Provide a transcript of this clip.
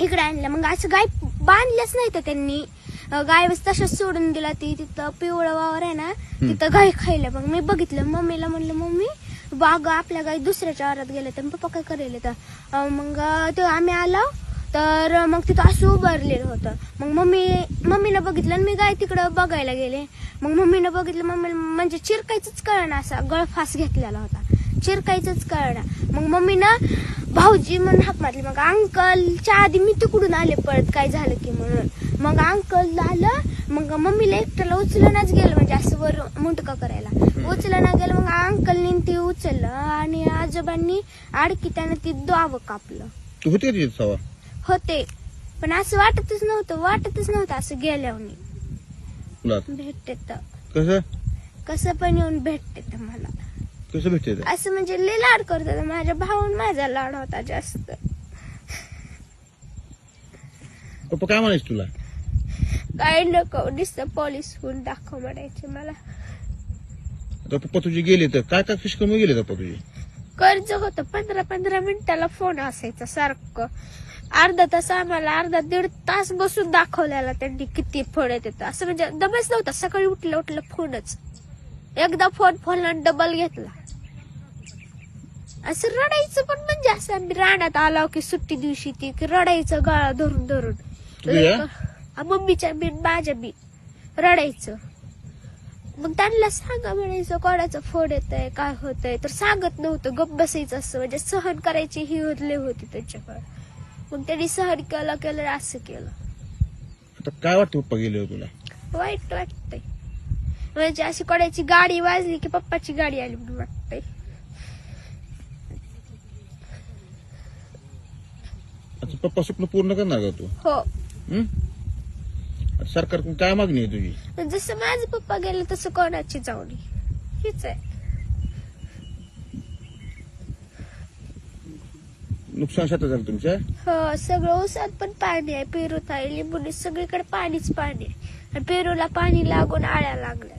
इकडे आणलं. मग असं गाय बांधल्याच नाही तर त्यांनी. गाय बस तशाच सोडून दिला. ती तिथं पिवळं वावर आहे ना तिथं गाय खायला. मग मी बघितलं. मम्मीला म्हणलं मम्मी बाग आपल्या गाय दुसऱ्याच्या आवारात गेले तर पप्पा काय करेल तर? मग ते आम्ही आलो. तर मग तिथं असं उभारलेलं होतं. मग मम्मी मम्मीनं बघितलं आणि मी गाय तिकडं बघायला गेले. मग मम्मीनं बघितलं मम्मी म्हणजे चिरकायचंच कळना असा गळफास घेतलेला होता. चिरकायचंच कळना मग मम्मीनं भाऊजी म्हणून हाक मारली. मग अंकलच्या आधी मी तिकडून आले पळत काय झालं की म्हणून. मग अंकल आलं मग मम्मीला एकट्याला उचलूनच गेलं म्हणजे असं वर मुंटका करायला. उचलना गेलं मग अंकलनी ती उचललं आणि आजोबांनी आडकी त्यानं ती दावं कापलं. तू होती का तिथे सवा. होते. पण असं वाटतच नव्हतं वाटतच नव्हतं असं गेल्यावर भेटते तर. कसं? कसं पण येऊन भेटते तर मला. कसं भेटते ते? असं म्हणजे लय लाड करत होता माझ्या भाऊन माझा लाड होता जास्त. पप्पा काय म्हणायचं तुला? काय नको. नुसतं पोलीस होऊन दाखव म्हणायचे मला. आता पप्पा तुझे गेले तर काय काय फिश कमी गेले पप्पा तुझे? कर्ज होतं. पंधरा पंधरा मिनिटाला फोन असायचा सारखं. अर्धा तास आम्हाला अर्धा दीड तास बसून दाखवलेला त्यांनी किती फोन येत असं म्हणजे दमच नव्हता. सकाळी उठलं उठलं फोनच एकदा फोन फोनला डबल घेतला. असं रडायचं पण म्हणजे असं आम्ही रानात आलो की सुट्टी दिवशी ती की रडायचं गळा धरून धरून. तुझ्या? मम्मीच्या बी माझ्या बी रडायचं. मग त्यांना सांगा म्हणायचं कोणाचं फोन येत आहे काय होतंय? तर सांगत नव्हतं. गप बसायचं असं म्हणजे सहन करायची ही होतले होती त्यांच्याकडे. मग त्यांनी सहन केलं केलं असं केलं. आता काय वाटतं पप्पा गेले तुला? वाईट वाटतंय. म्हणजे अशी कोणाची गाडी वाजली की पप्पाची गाडी आली म्हणून वाटतंय. आता पप्पा स्वप्न पूर्ण करणार का तू? हो. हं? आता सरकारकडून काय मागणी आहे तुझी? जसं माझे पप्पा गेले तसं कोणाची जाऊनी हीच आहे. नुकसान शेतात झालं तुमच्या हो सगळं ऊसात पण पाणी आहे पेरूत आहे लिंबुनी सगळीकडे पाणीच पाणी आहे. आणि पेरूला पाणी लागून आळ्या लागल्या